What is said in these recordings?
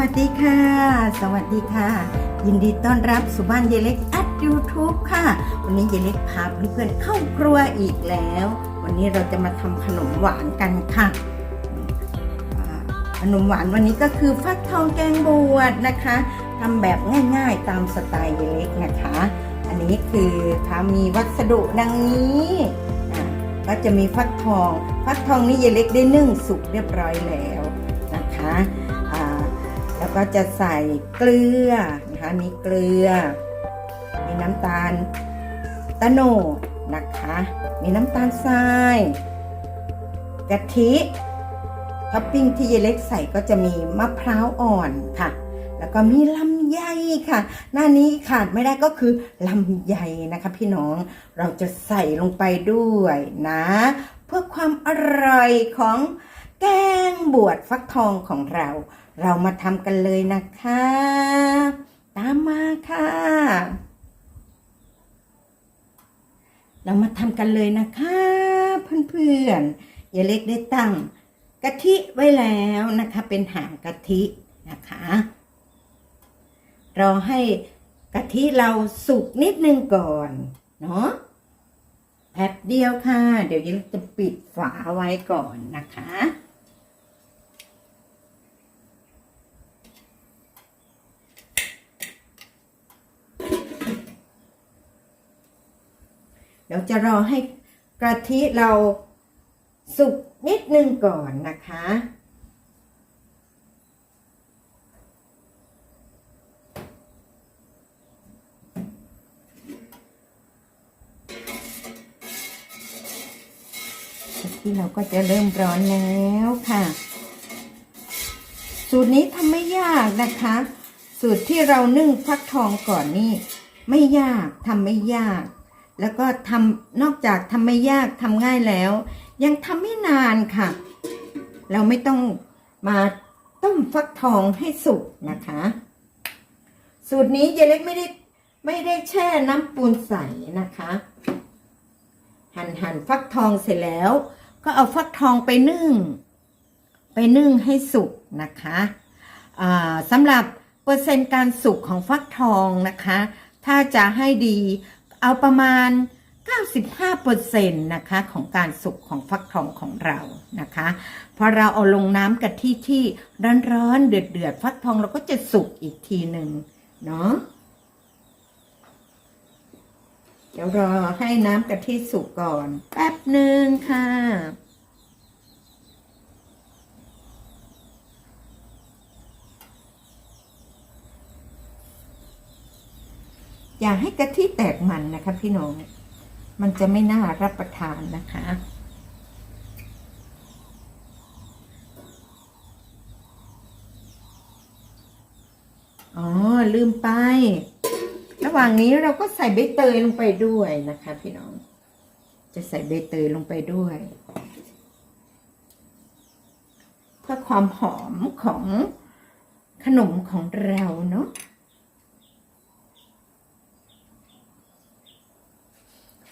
สวัสดีค่ะ สวัสดีค่ะ ยินดีต้อนรับสู่บ้านเยเล็กอัด YouTube ค่ะ วันนี้เยเล็กพาเพื่อนๆเข้าครัวอีกแล้ว วันนี้เราจะมาทำขนมหวานกันค่ะขนมหวานวันนี้ก็คือฟักทองแกงบวชนะคะทำแบบง่ายๆตามสไตล์เยเล็กนะคะ อันนี้คือถ้ามีวัสดุดังนี้ก็จะมีฟักทอง ฟักทองนี่เยเล็กได้นึ่งสุกเรียบร้อยแล้ว แล้วก็จะใส่เกลือนะคะมีเกลือ มีน้ำตาลตะโนดนะคะ มีน้ำตาลทรายกะทิท็อปปิ้งที่เยเล็กใส่ก็จะมีมะพร้าวอ่อนค่ะ แล้วก็มีลำไยค่ะ หน้านี้ขาดไม่ได้ก็คือลำไยนะคะพี่น้องเราจะใส่ลงไปด้วยนะ เพื่อความอร่อยของ แกงบวชฟักทองของเรา เรามาทำกันเลยนะคะ ตามมาค่ะ เรามาทำกันเลยนะคะเพื่อนๆอย่าเล็กได้ตั้งกะทิไว้แล้วนะคะ เป็นหางกะทินะคะ รอให้กะทิเราสุกนิดนึงก่อนเนาะแป๊บเดียวค่ะ เดี๋ยวยังจะปิดฝาไว้ก่อนนะคะ เดี๋ยวจะรอให้กะทิเราสุกนิดนึงก่อนนะคะกะทิเราก็จะเริ่มร้อนแล้วค่ะ สูตรนี้ทำไม่ยากนะคะ สูตรที่เรานึ่งฟักทองก่อนนี่ ไม่ยากทำไม่ยาก แล้วก็ทำนอกจากทำไม่ยากทำง่ายแล้ว ยังทำไม่นานค่ะ เราไม่ต้องมาต้มฟักทองให้สุกนะคะ สูตรนี้เยเล็กไม่ได้ไม่ได้แช่น้ำปูนใสนะคะ หั่นหั่นฟักทองเสร็จแล้ว ก็เอาฟักทองไปนึ่ง ไปนึ่งให้สุกนะคะสำหรับเปอร์เซ็นต์การสุกของฟักทองนะคะ ถ้าจะให้ดี เอาประมาณ 95%นะคะของการสุกของฟักทองของเรานะคะพอเราเอาลงน้ำกะทิที่ร้อนๆเดือดๆฟักทองเราก็จะสุกอีกทีหนึ่งเนาะเดี๋ยวรอให้น้ำกะทิสุกก่อน แป๊บหนึ่งค่ะ อย่าให้กะทิแตกมันนะคะพี่น้อง มันจะไม่น่ารับประทานนะคะ อ๋อ ลืมไป ระหว่างนี้เราก็ใส่ใบเตยลงไปด้วยนะคะ พี่น้อง จะใส่ใบเตยลงไปด้วย เพื่อความหอมของขนมของเราเนาะ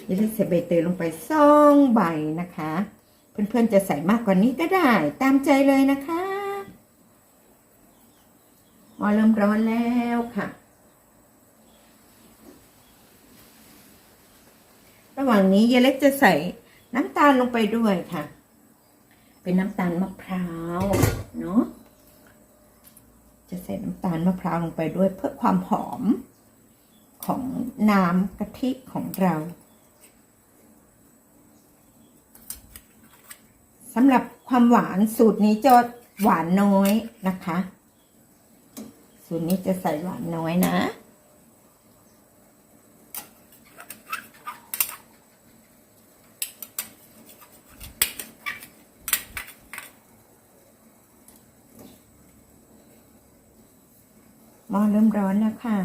อย่าลืมใส่ใบเตยลงไปสองใบนะคะ เพื่อนๆจะใส่มากกว่านี้ก็ได้ ตามใจเลยนะคะหม้อเริ่มร้อนแล้วค่ะ ระหว่างนี้เยเล็กจะใส่น้ำตาลลงไปด้วยค่ะ เป็นน้ำตาลมะพร้าวเนาะจะใส่น้ำตาลมะพร้าวลงไปด้วยเพื่อความหอมของน้ำกะทิของเรา สำหรับความหวานสูตรนี้จะหวานน้อยนะคะ สูตรนี้จะใส่หวานน้อยนะหม้อเริ่มร้อนแล้วค่ะ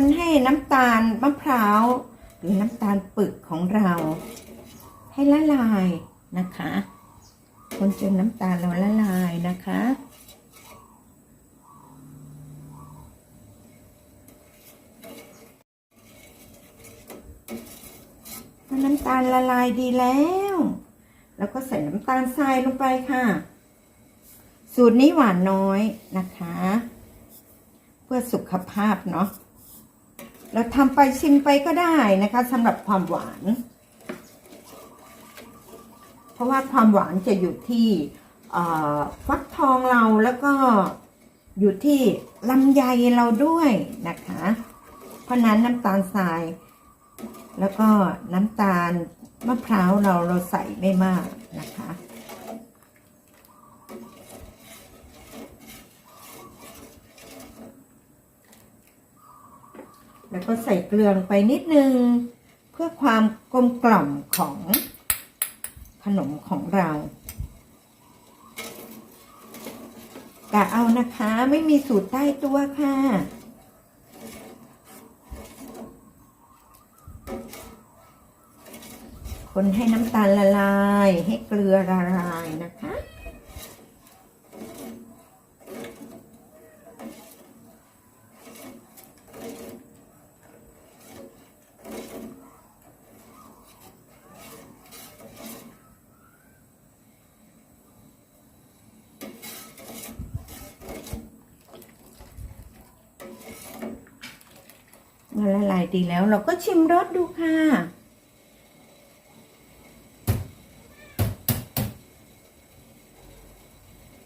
คนคนให้น้ำตาลมะพร้าว หรือน้ำตาลปึกของเรา ให้ละลายนะคะ คนจนน้ำตาลเราละลายนะคะพอน้ำตาลละลายดีแล้ว แล้วก็ใส่น้ำตาลทรายลงไปค่ะ สูตรนี้หวานน้อยนะคะ เพื่อสุขภาพเนาะ เราทำไปชิมไปก็ได้นะคะสำหรับความหวาน เพราะว่าความหวานจะอยู่ที่ฟักทองเราแล้วก็อยู่ที่ลำไยเราด้วยนะคะ เพราะนั้นน้ำตาลทราย แล้วก็น้ำตาลมะพร้าวเราเราใส่ไม่มากนะคะ แล้วก็ใส่เกลือลงไปนิดนึง เพื่อความกลมกล่อมของขนมของเรากะเอานะคะไม่มีสูตรใต้ตัวค่ะ คนให้น้ำตาลละลาย ให้เกลือละลายนะคะ เมื่อละลายดีแล้วเราก็ชิมรสดูค่ะ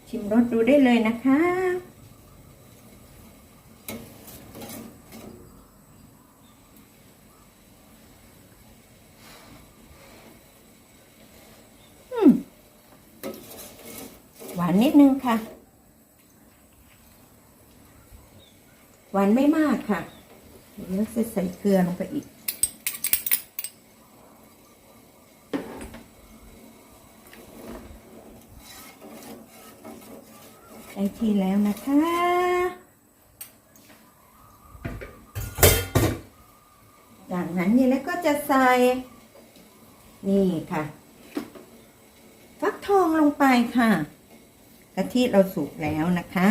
ชิมรสดูได้เลยนะคะหวานนิดนึงค่ะ หวานไม่มากค่ะ เดี๋ยวจะใส่เกลือลงไปอีกได้ที่แล้วนะคะ จากนั้นนี่แล้วก็จะใส่ นี่ค่ะฟักทองลงไปค่ะกะทิเราสุกแล้วนะคะ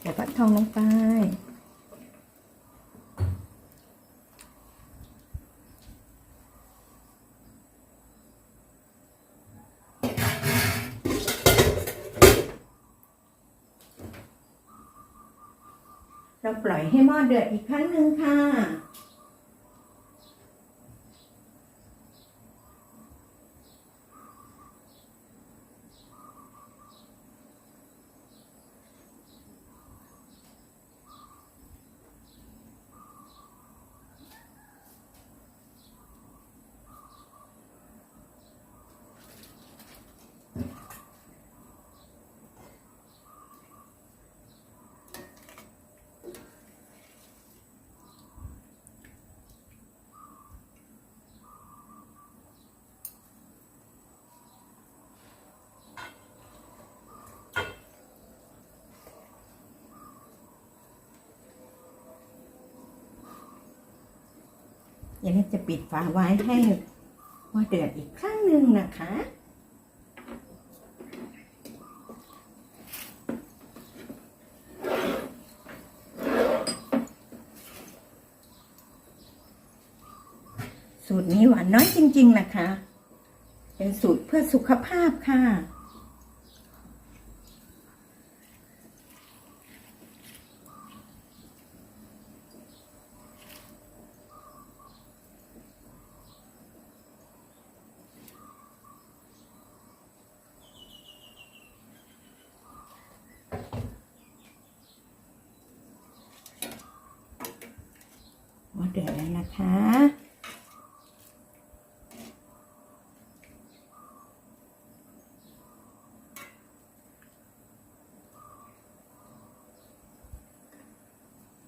ใส่ฟักทองลงไป เราปล่อยให้หม้อเดือดอีกครั้งหนึ่งค่ะ ย่างนี้จะปิดฝาไว้ให้หม้อเดือดอีกครั้งหนึ่งนะคะ สูตรนี้หวานน้อยจริง ๆ นะคะ เป็นสูตรเพื่อสุขภาพค่ะ เดือดแล้วนะคะ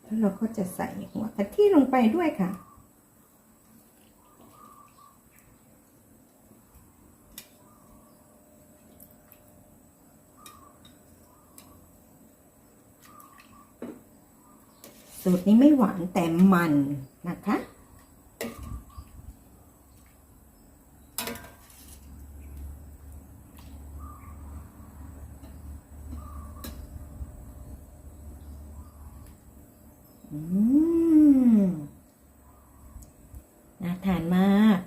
แล้วเราก็จะใส่หัวกะทิลงไปด้วยค่ะสูตรนี้ไม่หวานแต่มัน นะคะ อืม น่าทานมาก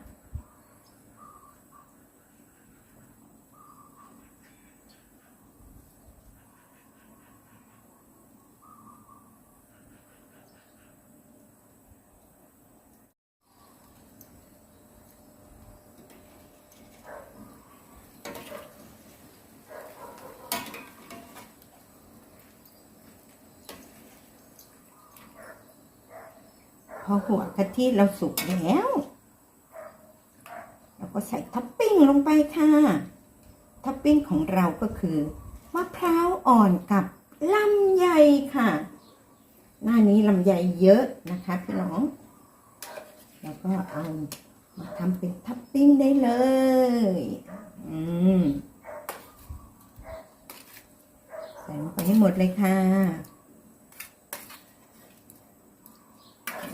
พ อหัวกะทิเราสุกแล้วเราก็ใส่ท็อปปิ้งลงไปค่ะท็อปปิ้งของเราก็คือมะพร้าวอ่อนกับลำไยค่ะ หน้านี้ลำไยเยอะนะคะพี่น้อง แล้วก็เอามาทำเป็นท็อปปิ้งได้เลย อืมใส่ลงไปให้หมดเลยค่ะ โอ้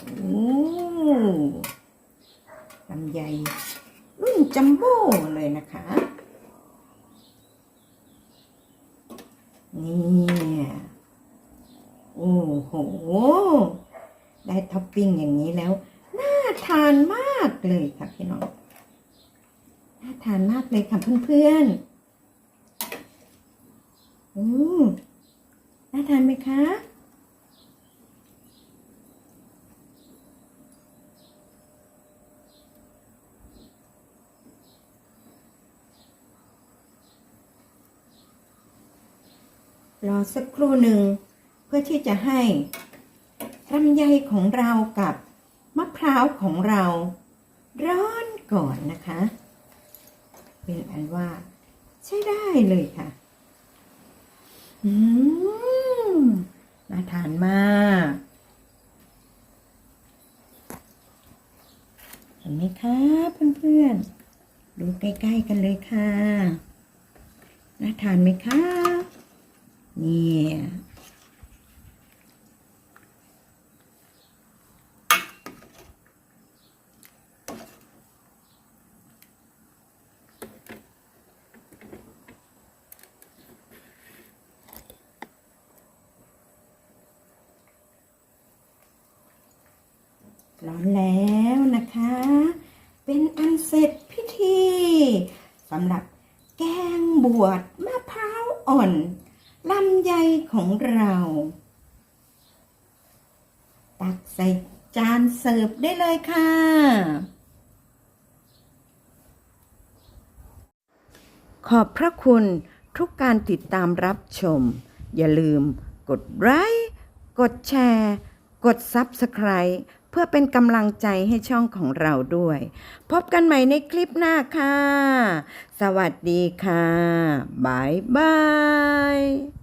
ลำไยรุ่นจัมโบ้เลยนะคะ นี่โอ้โห ได้ท็อปปิ้งอย่างนี้แล้ว น่าทานมากเลยค่ะพี่น้อง น่าทานมากเลยค่ะเพื่อนๆอืมน่าทานไหมคะ รอสักครู่หนึ่ง เพื่อที่จะให้ลำไยของเรากับมะพร้าวของเราร้อนก่อนนะคะ เป็นอันว่า ใช้ได้เลยค่ะ อืมน่าทานมากเห็นไหมคะเพื่อนๆดูใกล้ ๆ กันเลยค่ะ น่าทานไหมคะ นี่ ร้อนแล้วนะคะ เป็นอันเสร็จพิธีสำหรับแกงบวชมะพร้าวอ่อน ลำไยของเรา ตักใส่จานเสิร์ฟได้เลยค่ะ ขอบพระคุณทุกการติดตามรับชม อย่าลืมกดไลค์กดแชร์ กด Subscribe พื่อเป็นกำลังใจให้ช่องของเราด้วย พบกันใหม่ในคลิปหน้าค่ะ สวัสดีค่ะบ๊ายบาย